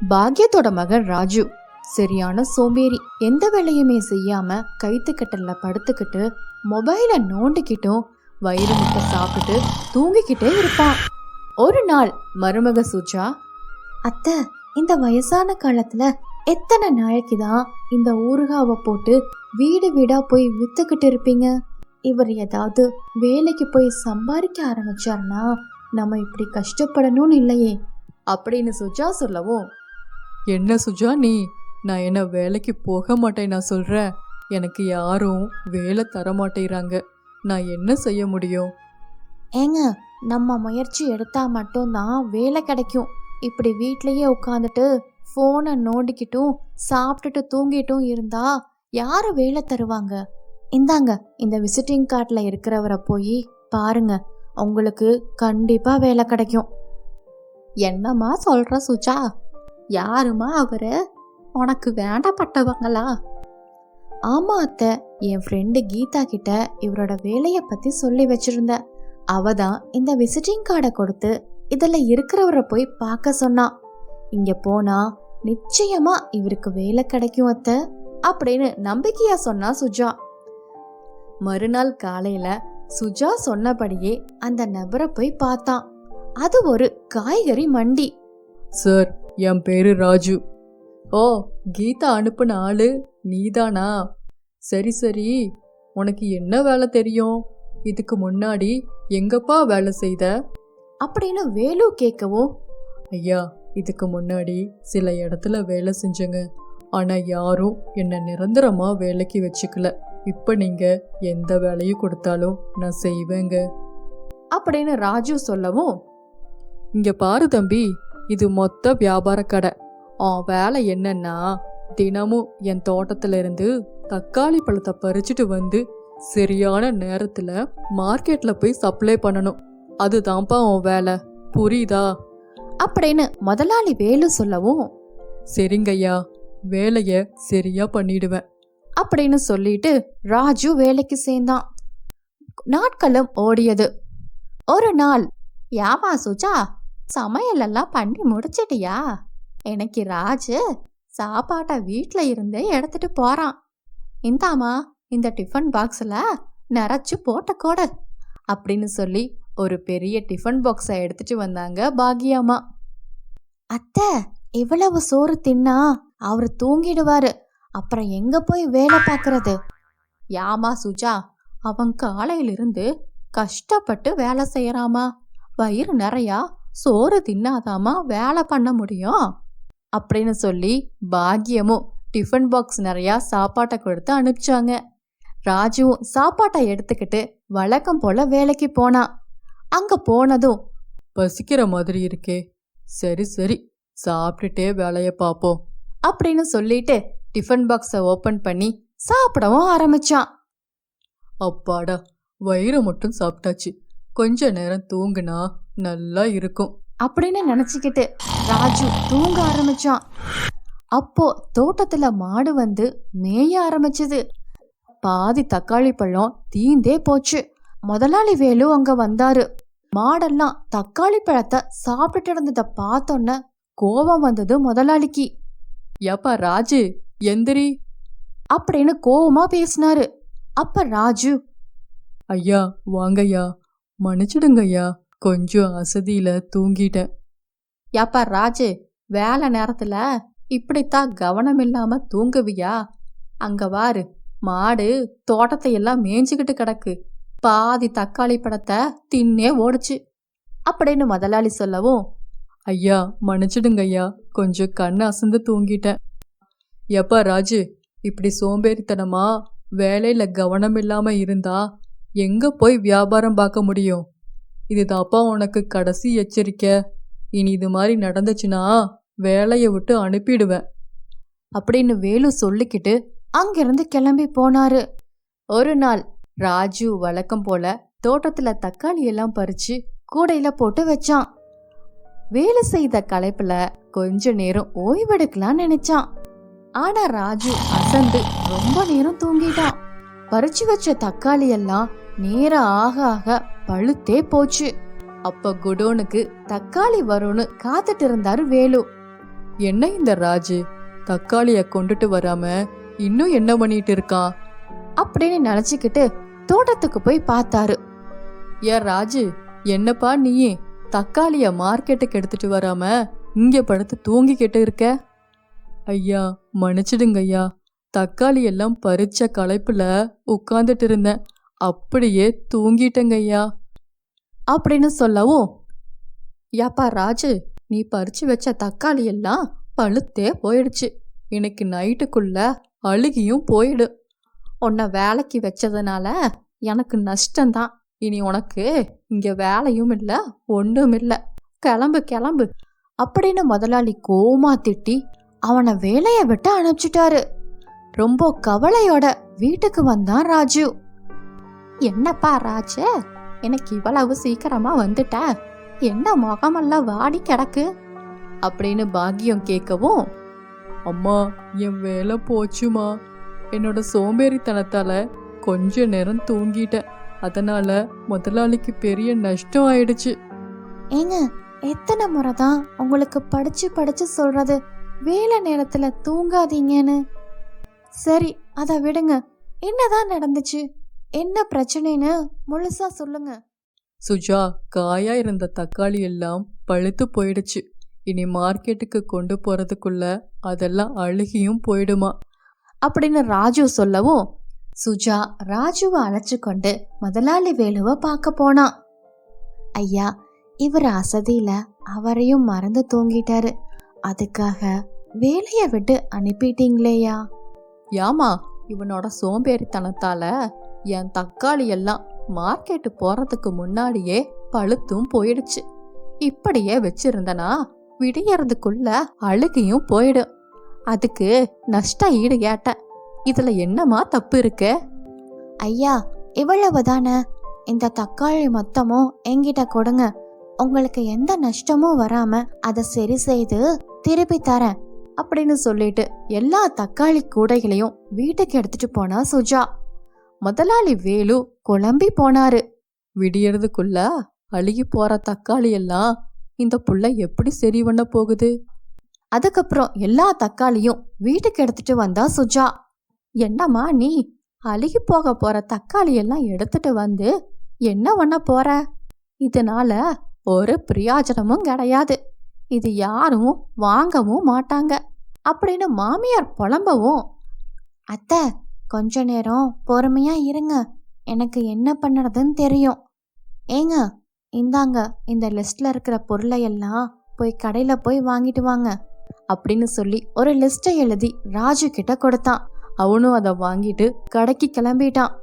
பாக்யத்தோட மகன் ராஜு. சரியான சோம்பேறி. எந்த வேலையுமே செய்யாம கைத்துக்கட்டல்ல படுத்துக்கிட்டு மொபைலை நோண்டிக்கிட்டும் வயிறு முட்டை சாப்பிட்டு தூங்கிக்கிட்டே இருப்பான். ஒரு நாள் மருமக சூச்சா அத்தை இந்த வயசான காலத்துல எத்தனை நாளைக்கு தான் இந்த ஊறுகாவை போட்டு வீடு வீடா போய் வித்துக்கிட்டு இருப்பீங்க? இவர் ஏதாவது வேலைக்கு போய் சம்பாதிக்க ஆரம்பிச்சாருன்னா நம்ம இப்படி கஷ்டப்படணும்னு இல்லையே அப்படின்னு சுஜா சொல்லவும் என்ன சுஜா நீ? நான் என்ன வேலைக்கு போக மாட்டேன் நான் சொல்கிறேன் எனக்கு யாரும் வேலை தர மாட்டேங்கிறாங்க. நான் என்ன செய்ய முடியும்? ஏங்க நம்ம முயற்சி எடுத்தால் மட்டும்தான் வேலை கிடைக்கும். இப்படி வீட்லேயே உட்காந்துட்டு ஃபோனை நோண்டிக்கிட்டும் சாப்பிட்டுட்டு தூங்கிட்டும் இருந்தா யார் வேலை தருவாங்க? இந்தாங்க இந்த விசிட்டிங் கார்டில் இருக்கிறவரை போய் பாருங்க. உங்களுக்கு கண்டிப்பாக வேலை கிடைக்கும். என்னம்மா சொல்கிற சுஜா? யாருமா அவரு? உனக்கு வேண்டப்பட்டவங்களா? ஆமா அத்தை என் ஃப்ரெண்டு கீதா கிட்ட இவரோட வேலையை பத்தி சொல்லி வச்சிருந்தேன் அவ தான் இந்த விசிட்டிங் கார்டை கொடுத்து இதில் இருக்கிறவரை போய் பார்க்க சொன்னான் இங்க போனா நிச்சயமா இவருக்கு வேலை கிடைக்கும் அத்தை அப்படின்னு நம்பிக்கையா சொன்னா சுஜா. மறுநாள் காலையில சுஜா சொன்னபடியே அந்த நபரை போய் பார்த்தான். அது ஒரு காய்கறி மண்டி. சார் என் பேரு ராஜு. ஓ கீதா அனுப்புன ஆளு நீதானா? சரி சரி. உனக்கு என்ன வேலை தெரியும்? இதுக்கு முன்னாடி எங்கப்பா வேலை செய்த? அப்படின்னு வேலு கேட்கவும் ஐயா இதுக்கு முன்னாடி சில இடத்துல வேலை செஞ்சேங்க. ஆனா யாரும் என்ன நிரந்தரமா வேலைக்கு வச்சுக்கல. இப்ப நீங்க எந்த வேலையும் கொடுத்தாலும் நான் செய்வேங்க. அப்படின்னு ராஜு சொல்லவும் இங்க பாரு தம்பி இது மொத்த வியாபார கடை. உன் வேலை என்னன்னா தினமும் என் தோட்டத்துல இருந்து தக்காளி பழத்தை பறிச்சுட்டு வந்து சரியான நேரத்துல மார்க்கெட்ல போய் சப்ளை பண்ணணும். அதுதான்ப்பா உன் வேலை. புரியுதா? அப்படின்னு முதலாளி வேலு சொல்லவும் சரிங்கய்யா வேலைய சரியா பண்ணிடுவேன். அப்படின்னு சொல்லிட்டு ராஜு வேலைக்கு சேர்ந்தான். நாட்களும் ஓடியது. ஒரு நாள் யாமா சுஜா சமையலெல்லாம் பண்ணி முடிச்சிட்டியா? எனக்கு ராஜு சாப்பாட்டை வீட்டில் இருந்தே எடுத்துட்டு போகிறான் இந்தாமா இந்த டிஃபன் பாக்ஸில் நிறைச்சு போட்ட கூட அப்படின்னு சொல்லி ஒரு பெரிய டிஃபன் பாக்ஸை எடுத்துட்டு வந்தாங்க பாகியம்மா அத்தை இவ்வளவு சோறு தின்னா அவர் தூங்கிடுவாரு. அப்புறம் எங்க போய் வேலை பார்க்கறது யாமா சுஜா அவன் காலையிலிருந்து கஷ்டப்பட்டு வேலை செய்யறாமா வயிறு நிறையா சோறு தின்னாதாமா வேலை பண்ண முடியும்? அப்படின்னு சொல்லி பாக்கியமும் டிஃபன் பாக்ஸ் நிறையா சாப்பாட்டை கொடுத்து அனுப்பிச்சாங்க. ராஜுவும் சாப்பாட்டை எடுத்துக்கிட்டு வழக்கம் போல வேலைக்கு போனான் அங்க போனதும் பசிக்கிற மாதிரி இருக்கே. சரி சரி சாப்பிட்டுட்டே வேலையை பார்ப்போம். அப்படின்னு சொல்லிட்டு டிஃபன் பாக்ஸை ஓப்பன் பண்ணி சாப்பிடவும் ஆரம்பிச்சான். அப்பாடா வயிறு மட்டும் சாப்பிட்டாச்சு. கொஞ்ச நேரம் தூங்குனா நல்லா இருக்கும். அப்படின்னு நினைச்சுக்கிட்டு ராஜு தூங்க ஆரம்பிச்சான். அப்போ தோட்டத்துல மாடு வந்து மேய ஆரம்பிச்சது. பாதி தக்காளி பழம் தீந்தே போச்சு. முதலாளி வேலு அங்க வந்தாரு. மாடெல்லாம் தக்காளி பழத்தை சாப்பிட்டுட்டு இருந்ததை பார்த்தோன்ன கோபம் வந்தது முதலாளிக்கு. ஏப்பா ராஜு எந்திரி. அப்படின்னு கோவமா பேசினாரு. அப்ப ராஜு ஐயா வாங்கய்யா. மன்னிச்சிடுங்கய்யா. கொஞ்சம் அசதியில தூங்கிட்டேன். யாப்பா ராஜு வேலை நேரத்துல இப்படித்தான் கவனம் இல்லாம தூங்குவியா? அங்க வாரு மாடு தோட்டத்தை எல்லாம் மேய்ஞ்சுக்கிட்டு கிடக்கு. பாதி தக்காளி படத்தை தின்னே ஓடுச்சு. அப்படின்னு முதலாளி சொல்லவும் ஐயா மன்னிச்சிடுங்க ஐயா கொஞ்சம் கண்ணு அசந்து தூங்கிட்டேன். எப்பா ராஜு இப்படி சோம்பேறித்தனமா வேலையில கவனம் இல்லாம இருந்தா எங்க போய் வியாபாரம் பார்க்க முடியும்? இதுதாப்பா உனக்கு கடைசி எச்சரிக்கை. இனி இது மாதிரி நடந்துச்சுன்னா வேலையை விட்டு அனுப்பிடுவேன். அப்படின்னு வேலு சொல்லிக்கிட்டு அங்கிருந்து கிளம்பி போனாரு. ஒரு நாள் ராஜு வழக்கம் போல தோட்டத்துல தக்காளி எல்லாம் பறிச்சு கூடையில போட்டு வச்சான். வேலை செய்த களைப்புல கொஞ்ச நேரம் ஓய்வெடுக்கலாம் நினைச்சான். ஆனா ராஜு அசந்து ரொம்ப நேரம் தூங்கிட்டான். பறிச்சு வச்ச தக்காளி எல்லாம் நேரம் ஆக ஆக பழுத்தே போச்சு. அப்ப குடோனுக்கு தக்காளி வரும்னு காத்துட்டு இருந்தாரு வேலு. என்ன இந்த ராஜு? தக்காளிய கொண்டுட்டு வராம இன்னும் என்ன பண்ணிட்டு இருக்கான் அப்படின்னு நினைச்சுக்கிட்டு தோட்டத்துக்கு போய் பார்த்தாரு. ஏன் ராஜு என்னப்பா நீயே? தக்காளிய மார்க்கெட்டுக்கு எடுத்துட்டு வராம இங்க படுத்து தூங்கிக்கிட்டு இருக்க? ஐயா மன்னிச்சிடுங்க ஐயா தக்காளி எல்லாம் பறிச்ச களைப்புல உட்காந்துட்டு இருந்தேன். அப்படியே தூங்கிட்டேங்கய்யா அப்படின்னு சொல்லவும் ஏப்பா ராஜு நீ பறிச்சு வச்ச தக்காளி எல்லாம் பழுத்தே போயிடுச்சு. இன்னைக்கு நைட்டுக்குள்ள அழுகியும் போயிடு. உன்னை வேலைக்கு வச்சதுனால எனக்கு நஷ்டம்தான் இனி உனக்கு இங்க வேலையும் இல்லை ஒன்றும் இல்லை. கிளம்பு கிளம்பு அப்படின்னு முதலாளி கோமா திட்டி அவனை வேலையை விட்டு அனுப்பிச்சிட்டாரு. ரொம்ப கவலையோட வீட்டுக்கு வந்தான் ராஜு. என்னப்பா ராஜு? எனக்கு இவ்வளவு சீக்கிரமா வந்துட்ட. என்ன முகமெல்லாம் வாடி கிடக்கு? அப்படின்னு பாக்கியம் கேட்கவும் அம்மா என் வேலை போச்சுமா. என்னோட சோம்பேறித்தனத்தால கொஞ்ச நேரம் தூங்கிட்டேன். அதனால முதலாளிக்கு பெரிய நஷ்டம் ஆயிடுச்சு. ஏங்க எத்தனை முறை தான் உங்களுக்கு படிச்சு படிச்சு சொல்றது வேலை நேரத்துல தூங்காதீங்கன்னு? சரி அதை விடுங்க. என்னதான் நடந்துச்சு? என்ன பிரச்சனைன்னு முழுசா சொல்லுங்க. சுஜா காயா இருந்த தக்காளி எல்லாம் பழுத்து போயிடுச்சு. இனி மார்க்கெட்டுக்கு கொண்டு போறதுக்குள்ள அதெல்லாம் அழுகியும் போயிடுமா? அப்படின்னு ராஜு சொல்லவும் சுஜா ராஜுவை அழைச்சு கொண்டு முதலாளி வேலுவை பார்க்க போனான் ஐயா இவர் அசதியில அவரையும் மறந்து தூங்கிட்டாரு. அதுக்காக வேலையை விட்டு அனுப்பிட்டீங்களேயா? ஏமா இவனோட சோம்பேறித்தனத்தால என் தக்காளி எல்லாம் மார்க்கெட்டு போறதுக்கு முன்னாடியே பழுத்தும் போயிடுச்சு. இப்படியே வச்சிருந்தனா விடியறதுக்குள்ள அழுகியும் போயிடும் அதுக்கு நஷ்ட ஈடு கேட்டேன். இதுல என்னமா தப்பு இருக்கு? ஐயா இவ்வளவு தானே இந்த தக்காளி மொத்தமும் என்கிட்ட கொடுங்க. உங்களுக்கு எந்த நஷ்டமும் வராம அதை சரி செய்து திருப்பி தரேன். அப்படின்னு சொல்லிட்டு எல்லா தக்காளி கூடைகளையும் வீட்டுக்கு எடுத்துட்டு போனா சுஜா. முதலாளி வேலு குழம்பி போனாரு. விடியறதுக்குள்ள அழுகி போற தக்காளி எல்லாம் இந்த புள்ள எப்படி சரி பண்ண போகுது? அதுக்கப்புறம் எல்லா தக்காளியும் வீட்டுக்கு எடுத்துட்டு வந்தா சுஜா. என்னம்மா நீ அழுகி போக போற தக்காளி எல்லாம் எடுத்துட்டு வந்து என்ன பண்ண போற? இதனால ஒரு பிரயோஜனமும் கிடையாது. இது யாரும் வாங்கவும் மாட்டாங்க. அப்படின்னு மாமியார் புலம்பவும் அத்தை கொஞ்ச நேரம் பொறுமையா இருங்க. எனக்கு என்ன பண்ணுறதுன்னு தெரியும். ஏங்க இந்தாங்க இந்த லிஸ்ட்ல இருக்கிற பொருளை எல்லாம் போய் கடையில போய் வாங்கிட்டு வாங்க அப்படின்னு சொல்லி ஒரு லிஸ்ட்டை எழுதி ராஜு கிட்ட கொடுத்தான். அவனும் அதை வாங்கிட்டு கடைக்கு கிளம்பிட்டான்.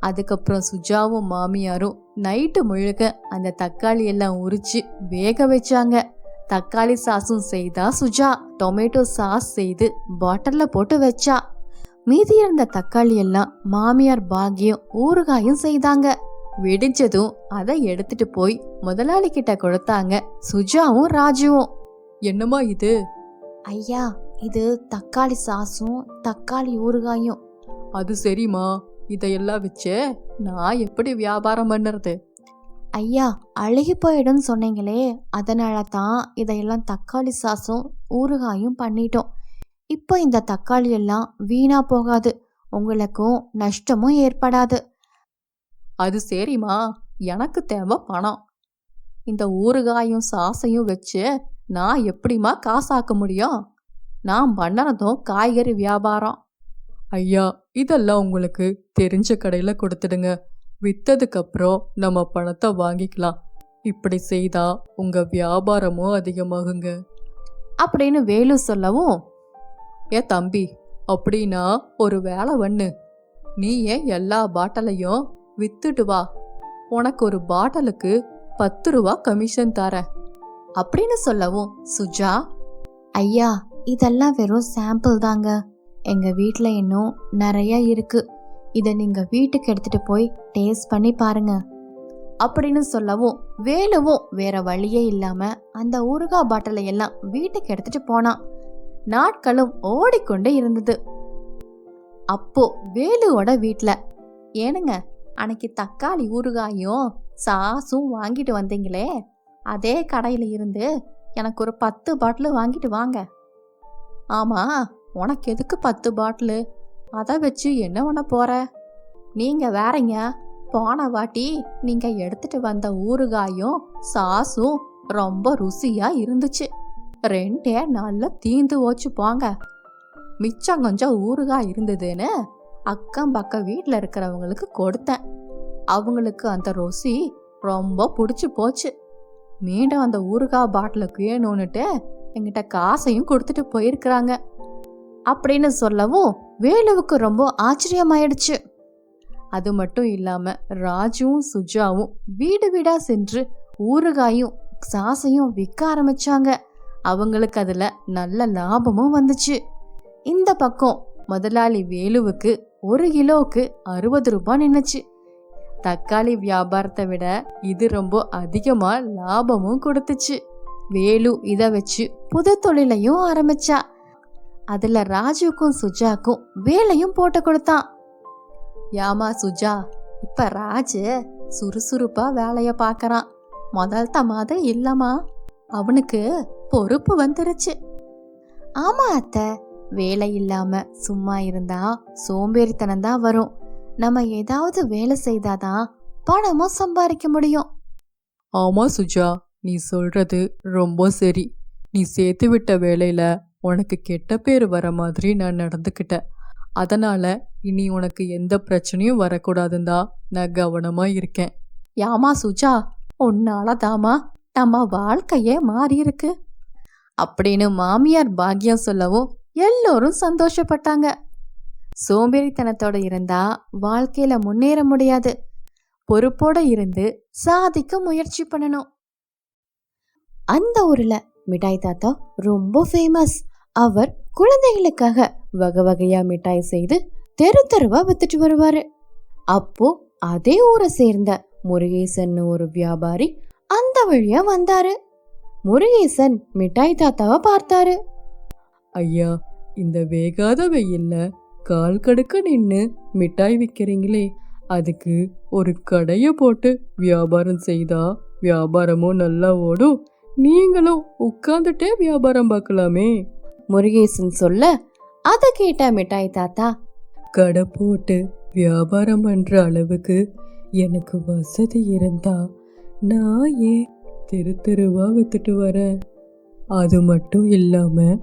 அதுக்கப்புறம் சுஜாவும் மாமியாரும் நைட்டு முழுக்க அந்த தக்காளி எல்லாம் உரிச்சு வேக வச்சாங்க. தக்காளி சாஸும் செய்தா சுஜா. டொமேட்டோ சாஸ் செய்து பாட்டில்ல போட்டு வச்சா. மீதி இருந்த தக்காளி எல்லாம் மாமியார் பாக்கியம் ஊறுகாயும் செய்தாங்க. வெடிஞ்சதும் அதை எடுத்துட்டு போய் முதலாளி கிட்ட கொடுத்தாங்க சுஜாவும் ராஜுவும். என்னம்மா இது? ஐயா இது தக்காளி சாஸும் தக்காளி ஊறுகாயும். அது சரிம்மா. இதையெல்லாம் வச்சு நான் எப்படி வியாபாரம் பண்ணுறது? ஐயா அழுகி போயிடும்னு சொன்னீங்களே அதனால தான் இதையெல்லாம் தக்காளி சாஸும் ஊறுகாயும் பண்ணிட்டோம். இப்போ இந்த தக்காளி எல்லாம் வீணா போகாது. உங்களுக்கும் நஷ்டமும் ஏற்படாது. அது சரிம்மா. எனக்கு தேவை பணம். இந்த ஊறுகாயும் சாசையும் வச்சு நான் எப்படிம்மா காசாக்க முடியும்? நான் பண்ணறதும் காய்கறி வியாபாரம். ஐயா இதெல்லாம் உங்களுக்கு தெரிஞ்ச கடையில் கொடுத்துடுங்க. வித்ததுக்கு அப்புறம் நம்ம பணத்தை வாங்கிக்கலாம். இப்படி செய்தா உங்க வியாபாரமும் அதிகமாகுங்க. அப்படின்னு வேலு சொல்லவும் ஏ தம்பி அப்படின்னா ஒரு வேலை பண்ணு. நீ ஏன் எல்லா பாட்டிலையும் வித்துட்டு வா. உனக்கு ஒரு பாட்டிலுக்கு பத்து ரூபா கமிஷன் தரேன். அப்படின்னு சொல்லவும் சுஜா ஐயா இதெல்லாம் வெறும் சாம்பிள் தாங்க. எங்க வீட்டில் இன்னும் நிறைய இருக்கு. இதை நீங்க வீட்டுக்கு எடுத்துட்டு போய் டேஸ்ட் பண்ணி பாருங்க. அப்படின்னு சொல்லவும் வேலுவும் வேற வழியே இல்லாம அந்த ஊறுகாய் பாட்டிலை எல்லாம் வீட்டுக்கு எடுத்துட்டு போனான். நாட்களும் ஓடிக்கொண்டே இருந்தது. அப்போ வேலுவோட வீட்டில் ஏனுங்க அன்னைக்கு தக்காளி ஊறுகாயும் சாஸும் வாங்கிட்டு வந்தீங்களே? அதே கடையில் இருந்து எனக்கு ஒரு பத்து பாட்டில் வாங்கிட்டு வாங்க. ஆமாம் உனக்கு எதுக்கு பத்து பாட்டிலு? அதை வச்சு என்ன பண்ண போற? நீங்கள் வேறங்க போன வாட்டி நீங்கள் எடுத்துட்டு வந்த ஊறுகாயும் சாஸும் ரொம்ப ருசியாக இருந்துச்சு. ரெண்டே நாளில் தீந்து ஓச்சு போங்க. மிச்சம் கொஞ்சம் ஊறுகாய் இருந்ததுன்னு அக்கம் பக்கம் வீட்டில் இருக்கிறவங்களுக்கு கொடுத்தேன். அவங்களுக்கு அந்த ருசி ரொம்ப பிடிச்சி போச்சு. மீண்டும் அந்த ஊறுகாய் பாட்டிலுக்கு வேணும்னுட்டு என்கிட்ட காசையும் கொடுத்துட்டு போயிருக்கிறாங்க. அப்படின்னு சொல்லவும் வேலுவுக்கு ரொம்ப ஆச்சரியமாயிடுச்சு. அது மட்டும் இல்லாம ராஜுவும் சுஜாவும் வீடு வீடா சென்று ஊறுகாயும் சாசையும் விற்க ஆரம்பிச்சாங்க. அவங்களுக்கு அதில் நல்ல லாபமும் வந்துச்சு. இந்த பக்கம் முதலாளி வேலுவுக்கு ஒரு கிலோவுக்கு அறுபது ரூபாய் நின்னுச்சு. தக்காளி வியாபாரத்தை விட இது ரொம்ப அதிகமாக லாபமும் கொடுத்துச்சு. வேலு இதை வச்சு புது தொழிலையும் ஆரம்பிச்சா. அதில் ராஜுக்கும் சுஜாக்கும் வேலையும் போட்டு கொடுத்தான். யாமா சுஜா இப்போ ராஜு சுறுசுறுப்பாக வேலையை பார்க்குறான் முதல் மாதிரி இல்லைம்மா. அவனுக்கு பொறுப்பு வந்துருச்சு. ஆமா அத்தை வேலை இல்லாம சும்மா இருந்தா சோம்பேறித்தனம் தான் வரும். நம்ம ஏதாவது வேலை செய்தாதான் பணமும் சம்பாதிக்க முடியும். ஆமா சுஜா நீ சொல்றது ரொம்ப சரி. நீ சேர்த்து விட்ட வேலையில உனக்கு கெட்ட பேர் வர மாதிரி நான் நடந்துக்கிட்டேன். அதனால இனி உனக்கு எந்த பிரச்சனையும் வரக்கூடாதுன்னு தான் நான் கவனமா இருக்கேன். யாமா சுஜா உன்னால தாமா நம்ம வாழ்க்கையே மாறி இருக்கு அப்படின்னு மாமியார் பாக்கியம் சொல்லவும் எல்லோரும் சந்தோஷப்பட்டாங்க. சோம்பேறித்தனத்தோட இருந்தா வாழ்க்கையில முன்னேற முடியாது. பொறுப்போட இருந்து சாதிக்க முயற்சி பண்ணணும். அந்த ஊர்ல மிட்டாய் தாத்தா ரொம்ப ஃபேமஸ் அவர் குழந்தைகளுக்காக வகை வகையா மிட்டாய் செய்து தெரு தெருவா வித்துட்டு வருவாரு. அப்போ அதே ஊரை சேர்ந்த முருகேசன் ஒரு வியாபாரி அந்த வழியா வந்தாரு. முருகேசன் மிட்டாய் தாத்தாவை பார்த்தாரு. ஐயா இந்த வேகாத வெயில்ல கால் கடுக்க நின்னு மிட்டாய் விற்கிறீங்களே அதுக்கு ஒரு கடைய போட்டு வியாபாரம் செய்தா வியாபாரமும் நல்லா ஓடும். நீங்களும் உட்கார்ந்துட்டே வியாபாரம் பார்க்கலாமே. முருகேசன் சொல்ல அதை கேட்ட மிட்டாய் தாத்தா கடை போட்டு வியாபாரம் பண்ற அளவுக்கு எனக்கு வசதி இருந்தா நான் ஏன் தெரு தெருவா வித்துட்டு வரேன் அது மட்டும் இல்லாம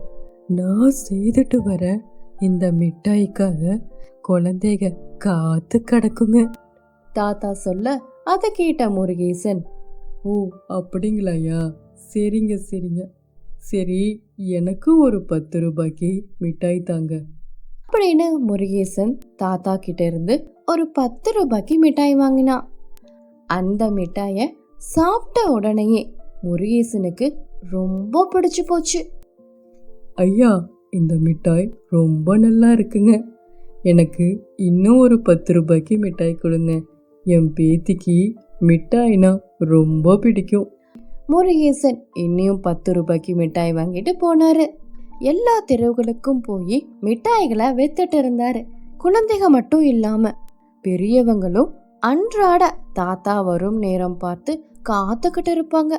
நான் செய்துட்டு வர இந்த மிட்டாய்க்காக குழந்தைக காத்து கிடக்குங்க. தாத்தா சொல்ல அதை கேட்ட முருகேசன். ஓ அப்படிங்களாயா சரிங்க சரிங்க. சரி எனக்கு ஒரு பத்து ரூபாய்க்கு மிட்டாய் தாங்க. அப்படின்னு முருகேசன் தாத்தா கிட்ட இருந்து ஒரு பத்து ரூபாய்க்கு மிட்டாய் வாங்கினான் அந்த மிட்டாய சாப்பிட்ட உடனேயே முருகேசனுக்கு ரொம்ப பிடிச்சு போச்சு. ஐயா இந்த மிட்டாய் ரொம்ப நல்லா இருக்குங்க. எனக்கு இன்னும் ஒரு பத்து ரூபாய்க்கு மிட்டாய் கொடுங்க. என் பேத்திக்கு மிட்டாய்னா ரொம்ப பிடிக்கும். முருகேசன் இன்னும் பத்து ரூபாய்க்கு மிட்டாய் வாங்கிட்டு போனாரு. எல்லா தெருவுகளுக்கும் போய் மிட்டாய்களை வித்துட்டு இருந்தாரு. குழந்தைக மட்டும் இல்லாம பெரியவங்களும் அன்றாட தாத்தா வரும் நேரம் பார்த்து காத்துக்கிட்டு இருப்பாங்க.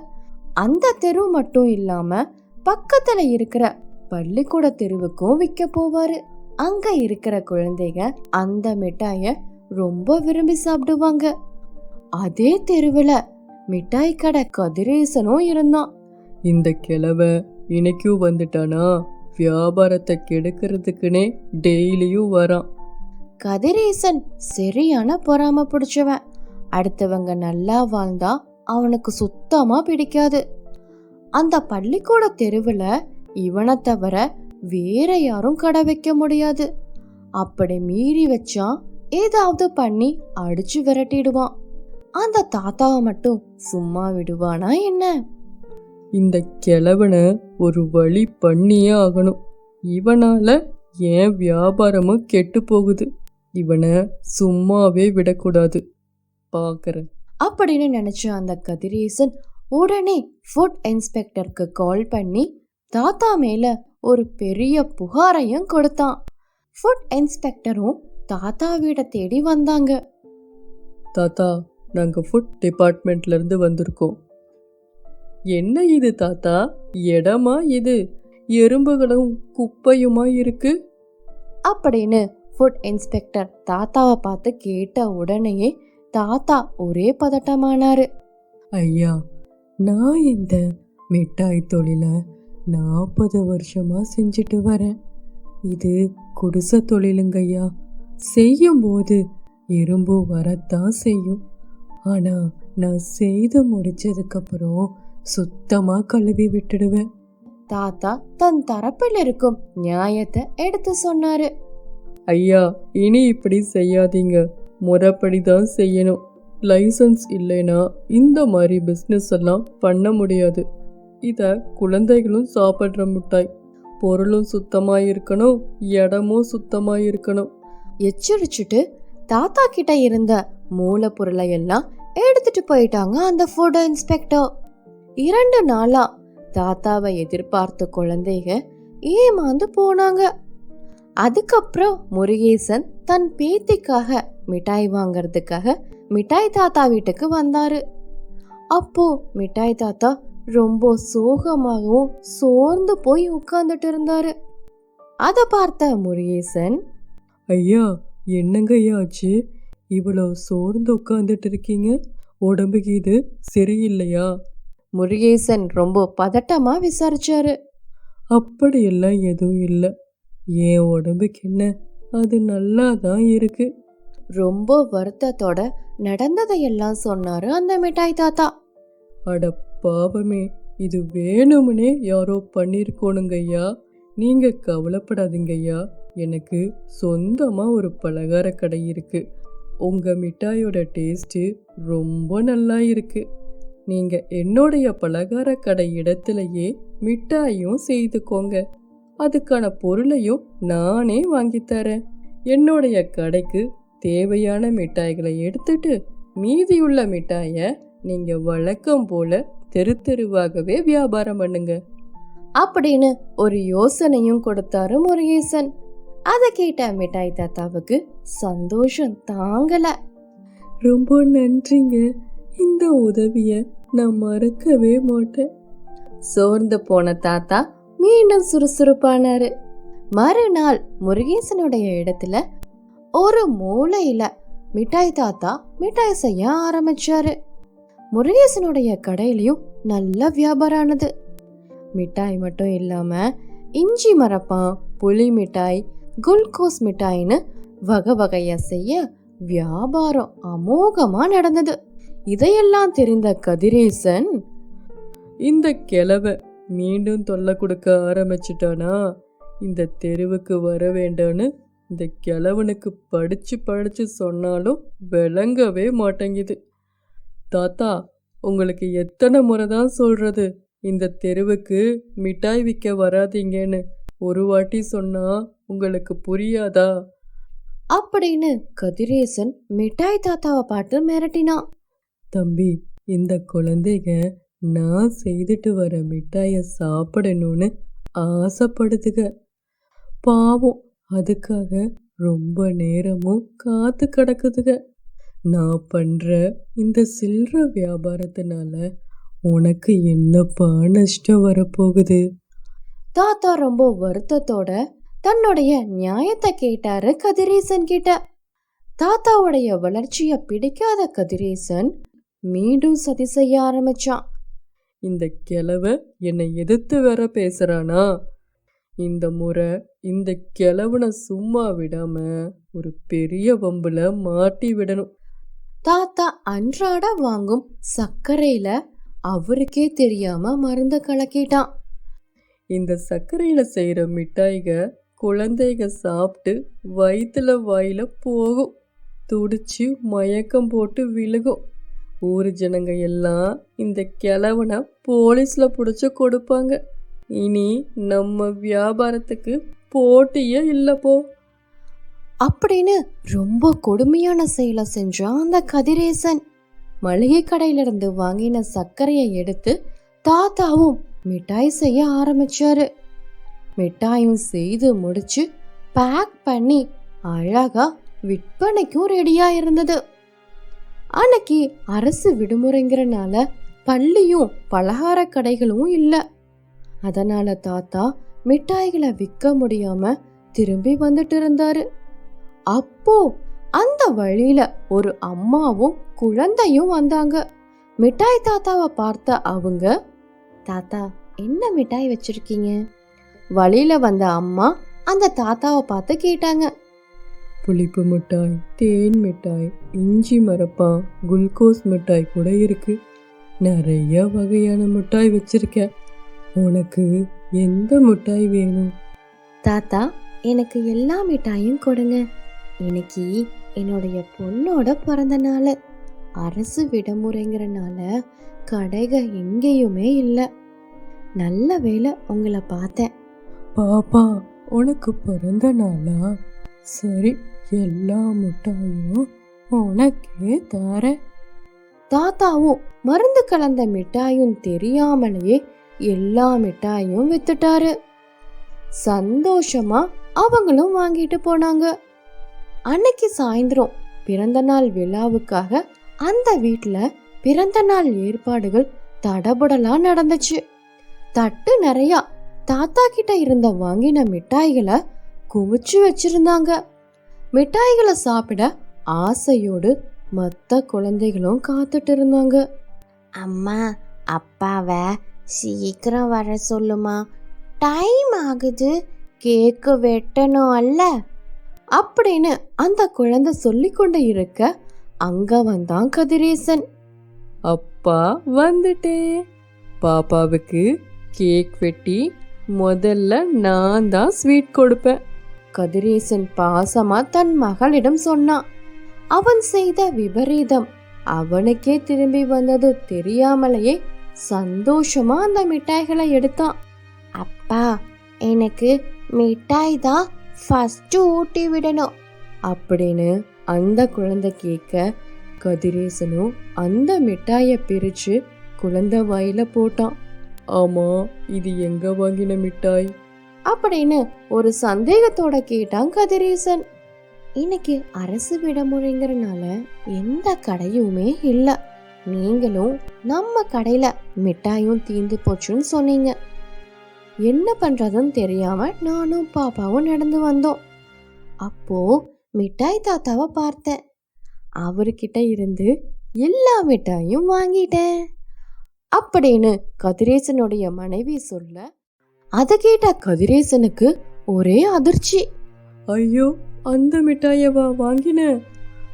அந்த தெரு மட்டும் இல்லாம பக்கத்துல இருக்கிற பள்ளிக்கூட தெருவுக்கும் விற்க போவாரு. அங்க இருக்கிற குழந்தைங்க அந்த மிட்டாய ரொம்ப விரும்பி சாப்பிடுவாங்க. அதே தெருவுல மிட்டாய் கடை கதிரேசனும் இருந்தான். இந்த கிழவை இன்னைக்கும் வந்துட்டானா? வியாபாரத்தை கெடுக்கிறதுக்குனே டெய்லியும் வரான். கதிரேசன் சரியான பொறாம பிடிச்சவன். அடுத்தவங்க நல்லா வாழ்ந்தா அவனுக்கு சுத்தமா பிடிக்காது. அந்த பள்ளிக்கூட தெருவுல இவனை தவிர வேற யாரும் கடை வைக்க முடியாது. அப்படி மீறி வச்சா ஏதாவது பண்ணி அடிச்சு விரட்டிடுவான். அந்த தாத்தாவை மட்டும் சும்மா விடுவானா என்ன? இந்த கிழவனை ஒரு வழி பண்ணியே ஆகணும். இவனால ஏன் வியாபாரமும் கெட்டு போகுது. இவனை சும்மாவே விடக்கூடாது. பார்க்கறேன் அப்படின்னு நினைச்ச அந்த கதிரேசன் உடனே ஃபுட் இன்ஸ்பெக்டருக்கு கால் பண்ணி தாத்தா மேல ஒரு பெரிய புகாரையும் கொடுத்தான். ஃபுட் இன்ஸ்பெக்டரும் தாத்தா வீட தேடி வந்தாங்க. தாத்தா நாங்கள் ஃபுட் டிபார்ட்மெண்ட்லேருந்து வந்திருக்கோம். என்ன இது தாத்தா? இடமா இது? எறும்புகளும் குப்பையுமா இருக்கு? அப்படின்னு ஃபுட் இன்ஸ்பெக்டர் தாத்தாவை பார்த்து கேட்ட உடனேயே தாத்தா ஒரே பதட்டமானாரு. ஐயா நான் இந்த மிட்டாய் தொழிலை நாற்பது வருஷமா செஞ்சுட்டு வரேன். இது குடிசை தொழிலுங்கய்யா செய்யும்போது எறும்பு வரத்தான் செய்யும். ஆனா நான் செய்து முடிச்சதுக்கப்புறம் சுத்தமா கழுவி விட்டுடுவேன். தாத்தா தன் தரப்பில் இருக்கும் நியாயத்தை எடுத்து சொன்னாரு. ஐயா இனி இப்படி செய்யாதீங்க. முறைப்படி தான் செய்யணும். லைசன்ஸ் இல்லைன்னா இந்த மாதிரி பிஸ்னஸ் எல்லாம் பண்ண முடியாது. இதை குழந்தைகளும் சாப்பிட்ற முட்டாய். பொருளும் சுத்தமாக இருக்கணும் இடமும் சுத்தமாக இருக்கணும். எச்சரிச்சுட்டு தாத்தா கிட்ட இருந்த மூலப்பொருளை எல்லாம் எடுத்துட்டு போயிட்டாங்க அந்த ஃபுட் இன்ஸ்பெக்டர் இரண்டு நாளா தாத்தாவை எதிர்பார்த்த குழந்தைங்க ஏமாந்து போனாங்க. அதுக்கப்புறம் முருகேசன் தன் பேத்திக்காக மிட்டாய் வாங்கறதுக்காக மிட்டாய் தாத்தா வீட்டுக்கு வந்தாரு. அப்போ மிட்டாய் தாத்தா ரொம்ப சோகமாகவும் சோர்ந்து போய் உட்கார்ந்துட்டு இருந்தாரு. அதை பார்த்த முருகேசன் ஐயா என்னங்க ஐயா ஆச்சு? இவ்வளோ சோர்ந்து உட்காந்துட்டு இருக்கீங்க? உடம்புக்கு இது சரியில்லையா? முருகேசன் ரொம்ப பதட்டமா விசாரிச்சாரு. அப்படியெல்லாம் எதுவும் இல்லை. என் உடம்புக்கு என்ன? அது நல்லா தான் இருக்கு. ரொம்ப வருத்தத்தோட நடந்ததையெல்லாம் சொன்னாரு அந்த மிட்டாய் தாத்தா. அட பாவமே இது வேணும்னே யாரோ பண்ணியிருக்கோணுங்க ஐயா நீங்க கவலைப்படாதீங்க ஐயா எனக்கு சொந்தமா ஒரு பலகார கடை இருக்கு. உங்க மிட்டாயோட டேஸ்ட் ரொம்ப நல்லா இருக்கு. நீங்க என்னுடைய பலகார கடை இடத்துலயே மிட்டாயும் செய்துக்கோங்க. அதுக்கான பொருளையும் நானே வாங்கித் தரேன். என்னுடைய கடைக்கு தேவையான மிட்டாய்களை எடுத்துட்டு மீதியுள்ள மிட்டாயை நீங்க வழக்கம் போல தெரு தெருவாகவே வியாபாரம் பண்ணுங்க. அப்படின்னு ஒரு யோசனையும் கொடுத்தாரு முருகேசன். அதை கேட்ட மிட்டாய் தாத்தாவுக்கு சந்தோஷம் தாங்கல. ரொம்ப நன்றிங்க. இந்த உதவிய நான் மறக்கவே மாட்டேன். சோர்ந்து போன தாத்தா மீண்டும் சுறுசுறுப்பானாரு. மறுநாள் முருகேசனுடைய இடத்துல ஒரு மூளையில மிட்டாய் தாத்தா மிட்டாய் செய்ய ஆரம்பிச்சாரு. முருகேசனுடைய கடையிலயும் நல்ல வியாபாரம் ஆனது மிட்டாய் மட்டும் இல்லாம இஞ்சி மரப்பான் புளி மிட்டாய் குல்கோஸ் மிட்டாய்னு வகை வகையா செய்ய வியாபாரம் அமோகமா நடந்தது. இதையெல்லாம் தெரிந்த கதிரேசன் இந்த கிழவை மீண்டும் தொல்லை கொடுக்க ஆரம்பிச்சிட்டானா? இந்த தெருவுக்கு வர வேண்டான்னு இந்த கிழவனுக்கு படிச்சு படிச்சு சொன்னாலும் விளங்கவே மாட்டேங்குது. தாத்தா உங்களுக்கு எத்தனை முறை தான் சொல்றது? இந்த தெருவுக்கு மிட்டாய் விற்க வராதீங்கன்னு ஒரு வாட்டி சொன்னா உங்களுக்கு புரியாதா? அப்படின்னு கதிரேசன் மிட்டாய் தாத்தாவை பார்த்து மிரட்டினான். தம்பி இந்த குழந்தைங்க நான் செய்துட்டு வர மிட்டாயை சாப்பிடணும்னு ஆசைப்படுதுக. பாவம் அதுக்காக ரொம்ப நேரமும் காத்து கிடக்குதுக. நான் பண்ற இந்த சில்லற வியாபாரத்தினால உனக்கு என்னப்பா நஷ்டம் வரப்போகுது? தாத்தா ரொம்ப வருத்தத்தோட தன்னுடைய நியாயத்தை கேட்டாரு கதிரேசன் கிட்ட. தாத்தாவுடைய வளர்ச்சிய பிடிக்காத கதிரேசன் மீண்டும் சதி செய்ய ஆரம்பிச்சான். இந்த கிழவ என்னை எதிர்த்து வேற பேசுறானா? இந்த முறை இந்த கிழவனை சும்மா விடாம ஒரு பெரிய வம்புல மாட்டி விடணும். தாத்தா அன்றாட வாங்கும் சர்க்கரையில அவருக்கே தெரியாம மருந்த கலக்கிட்டான். இந்த சர்க்கரையில செய்யற மிட்டாய்க குழந்தைக சாப்பிட்டு வயிற்றுல வாயில போகும். துடிச்சு மயக்கம் போட்டு விழுகும். ஊர் ஜனங்க எல்லாம் இந்த கிழவனை போலீஸில் பிடிச்சி கொடுப்பாங்க. இனி நம்ம வியாபாரத்துக்கு போட்டியே இல்லை போ. அப்படின்னு ரொம்ப கொடுமையான செயலை செஞ்சான் அந்த கதிரேசன். மளிகை கடையிலிருந்து வாங்கின சர்க்கரையை எடுத்து தாத்தாவும் மிட்டாய் செய்ய ஆரம்பிச்சாரு. மிட்டாயும் செய்து முடிச்சு பேக் பண்ணி அழகா விற்பனைக்கும் ரெடியா இருந்தது அன்னைக்கு அரசு விடுமுறைங்கிறனால பள்ளியும் பலகார கடைகளும் இல்லை. அதனால தாத்தா மிட்டாய்களை விற்க முடியாம திரும்பி வந்துட்டு இருந்தாரு. அப்போ அந்த வழியில ஒரு அம்மாவும் குழந்தையும் வந்தாங்க. மிட்டாய் தாத்தாவை பார்த்த அவங்க தாத்தா என்ன மிட்டாய் வச்சிருக்கீங்க? வழியில வந்த அம்மா அந்த தாத்தாவை பார்த்து கேட்டாங்க. புளிப்பு மிட்டாய் தேன் மிட்டாய் இஞ்சி மரப்பா குளுக்கோஸ் மிட்டாய் கூட இருக்கு. நிறைய வகையான மிட்டாய் வச்சிருக்கேன் உனக்கு எந்த மிட்டாய் வேணும்? தாத்தா எனக்கு எல்லா மிட்டாயும் கொடுங்க. இன்னைக்கு என்னுடைய பொண்ணோட பிறந்த நாள். அரசு விடுமுறைங்கிறனால கடைக எங்கேயுமே இல்லை. நல்ல வேளை உங்களை பார்த்தேன். பாப்பா உனக்கு பிறந்த நாளா? சரி எல்லா மிட்டாயும் உனக்கே தரேன் தாத்தாவும் மருந்து கலந்த மிட்டாயும் தெரியாமலேயே எல்லா மிட்டாயும் வித்துட்டாரு. சந்தோஷமா அவங்களும் வாங்கிட்டு போனாங்க. அன்னைக்கு சாயந்தரம் பிறந்த நாள் விழாவுக்காக அந்த வீட்டில் பிறந்த நாள் ஏற்பாடுகள் தடபுடலா நடந்துச்சு. தட்டு நிறையா தாத்தா கிட்ட இருந்த வாங்கின மிட்டாய்களை குவிச்சு வச்சிருந்தாங்க. மிட்டாய்களை சாப்பிட ஆசையோடு மற்ற குழந்தைகளும் காத்துட்டு இருந்தாங்க. அம்மா அப்பாவை சீக்கிரம் வர சொல்லுமா. டைம் ஆகுது. கேக்கு வெட்டணும் அல்ல. அப்படின்னு அந்த குழந்தை சொல்லிக்கொண்டு இருக்க அங்க வந்தான் கதிரேசன். அப்பா வந்துட்டேன் பாப்பாவுக்கு கேக் வெட்டி முதல்ல நான் தான் ஸ்வீட் கொடுப்பேன். கதிரேசன் பாசமா தன் மகளிடம் சொன்னான் அவன் செய்த விபரீதம் அவனுக்கே திரும்பி வந்தது தெரியாமலேயே சந்தோஷமா அந்த மிட்டாய்களை எடுத்தான். அப்பா எனக்கு மிட்டாய் தான் ஃபர்ஸ்ட் ஊட்டி விடணும் அப்படின்னு அந்த குழந்தை கேட்க கதிரேசனும் அந்த மிட்டாயை பிரிச்சு குழந்தை வாயில போட்டான். ஆமா இது எங்க வாங்கின மிட்டாய்? அப்படின்னு ஒரு சந்தேகத்தோட கேட்டான் கதிரேசன். இன்னைக்கு அரசு விடுமுறைங்கிறனால எந்த கடையுமே இல்லை. நீங்களும் நம்ம கடையில மிட்டாயும் தீந்து போச்சுன்னு சொன்னீங்க. என்ன பண்றதுன்னு தெரியாம நானும் பாப்பாவும் நடந்து வந்தோம். அப்போ மிட்டாய் தாத்தாவை பார்த்தேன். அவர்கிட்ட இருந்து எல்லா மிட்டாயும் வாங்கிட்டேன். அப்படின்னு கதிரேசனுடைய மனைவி சொல்ல அதை கேட்ட கதிரேசனுக்கு ஒரே அதிர்ச்சி. ஐயோ அந்த மிட்டாயவா வாங்கின.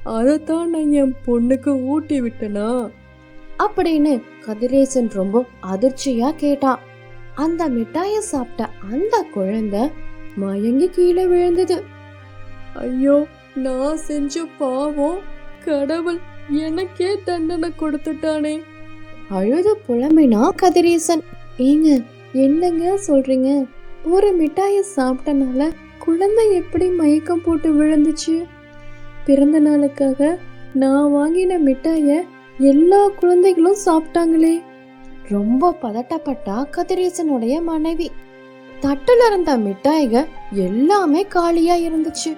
அதைத்தான் நான் என் பொண்ணுக்கு ஊட்டி விட்டனா? அப்படின்னு கதிரேசன் ரொம்ப அதிர்ச்சியா கேட்டான் அந்த மிட்டாயை சாப்பிட்ட அந்த குழந்தை மயங்கி கீழே விழுந்தது. ஐயோ நான் செஞ்ச பாவம் கடவுள் எனக்கே தண்டனை கொடுத்துட்டானே. அழுது புலம்பினா கதிரேசன். ஏங்க என்னங்க சொல்றீங்க? ஒரு மிட்டாயை சாப்பிட்டனால குழந்தை எப்படி மயக்கம் போட்டு விழுந்துச்சு? பிறந்த நாளுக்காக நான் வாங்கின மிட்டாய எல்லா குழந்தைகளும் சாப்பிட்டாங்களே. ரொம்ப பதட்டப்பட்டா கதிரேசனுடைய மனைவி. தட்டுல இருந்த மிட்டாய்க எல்லாமே காலியா இருந்துச்சு.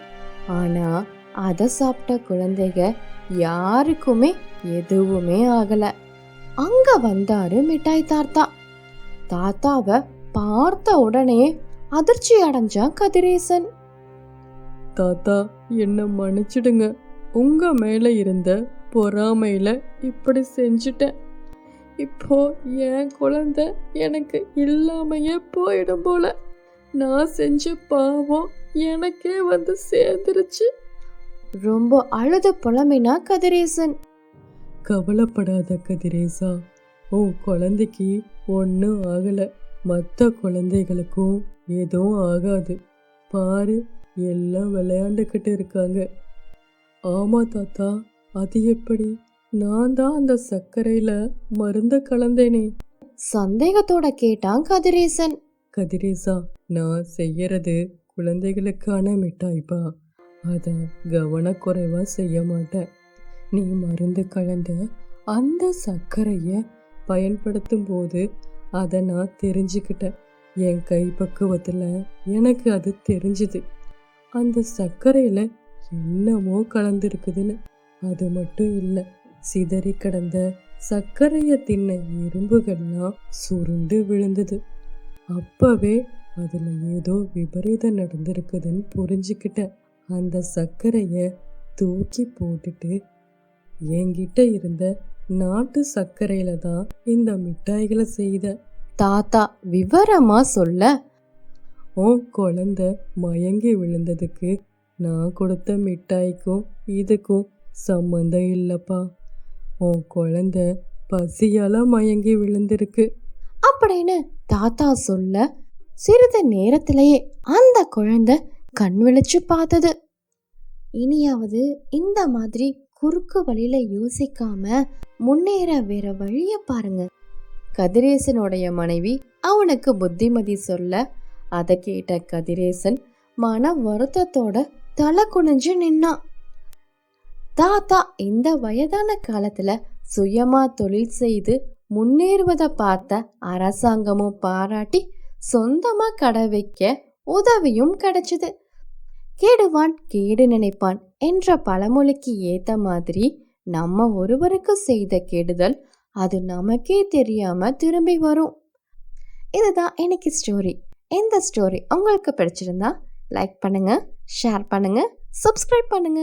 ஆனா அதை சாப்பிட்ட குழந்தைக யாருக்குமே எதுவுமே ஆகல. அங்க வந்தாரு மிட்டாய் தாத்தா. தாத்தாவை பார்த்த உடனே அதிர்ச்சி அடைஞ்சான் கதிரேசன். தாத்தா என்ன மன்னிச்சிடுங்க. உங்க மேல இருந்த பொறாமையில இப்படி செஞ்சுட்டேன். இப்போ என் குழந்தை எனக்கு இல்லாமையே போயிடும் போல. நான் செஞ்ச பாவம் எனக்கே வந்து சேர்ந்துருச்சு. ரொம்ப அழுது புலம்பினா கதிரேசன். கவலைப்படாத கதிரேசா உன் குழந்தைக்கு ஒன்றும் ஆகலை. மற்ற குழந்தைகளுக்கும் எதுவும் ஆகாது. பாரு எல்லாம் விளையாண்டுக்கிட்டு இருக்காங்க. ஆமா தாத்தா. அது எப்படி? நான் தான் அந்த சர்க்கரையில மருந்த கலந்தேனே. சந்தேகத்தோட கேட்டான் கதிரேசன். கதிரேசா நான் செய்யறது குழந்தைகளுக்கான மிட்டாய்ப்பா. அதை கவனக்குறைவா செய்ய மாட்டேன். நீ மருந்து கலந்த அந்த சர்க்கரைய பயன்படுத்தும் போது அதை நான் தெரிஞ்சுக்கிட்டேன். என் கை பக்குவத்தில் எனக்கு அது தெரிஞ்சுது. அந்த சர்க்கரையில் என்னமோ கலந்துருக்குதுன்னு. அது மட்டும் இல்லை சிதறி கிடந்த சர்க்கரையை தின்ன எறும்புகள்லாம் சுருண்டு விழுந்தது. அப்பவே அதில் ஏதோ விபரீதம் நடந்திருக்குதுன்னு புரிஞ்சுக்கிட்டேன். அந்த சர்க்கரையை தூக்கி போட்டுட்டு என்கிட்ட இருந்த நாட்டு சர்க்கரையில தான் இந்த மிட்டாய்களை செய்த. தாத்தா விவரமா சொல்ல. உன் குழந்தை மயங்கி விழுந்ததுக்கு நான் கொடுத்த மிட்டாய்க்கும் இதுக்கும் சம்மந்தம் இல்லப்பா. உன் குழந்தை பசியால மயங்கி விழுந்திருக்கு. அப்படின்னு தாத்தா சொல்ல சிறிது நேரத்திலேயே அந்த குழந்தை கண் விழிச்சு பார்த்தது. இனியாவது இந்த மாதிரி குறுக்கு வழியில யோசிக்காம முன்னேற வேற வழிய பாருங்க. கதிரேசனுடைய மனைவி அவனுக்கு புத்திமதி சொல்ல அதை கேட்ட கதிரேசன் மன வருத்தத்தோட தலை குனிஞ்சு நின்னான் தாத்தா இந்த வயதான காலத்துல சுயமா தொழில் செய்து முன்னேறுவதை பார்த்த அரசாங்கமும் பாராட்டி சொந்தமா கடை வைக்க உதவியும் கிடைச்சது. கேடுவான் கேடு நினைப்பான் என்ற பழமொழிக்கு ஏத்த மாதிரி நம்ம ஒருவருக்கு செய்த கெடுதல் அது நமக்கே தெரியாம திரும்பி வரும். இதுதான் இன்னைக்கு ஸ்டோரி இந்த ஸ்டோரி உங்களுக்கு பிடிச்சிருந்தா லைக் பண்ணுங்க ஷேர் பண்ணுங்க சப்ஸ்கிரைப் பண்ணுங்க.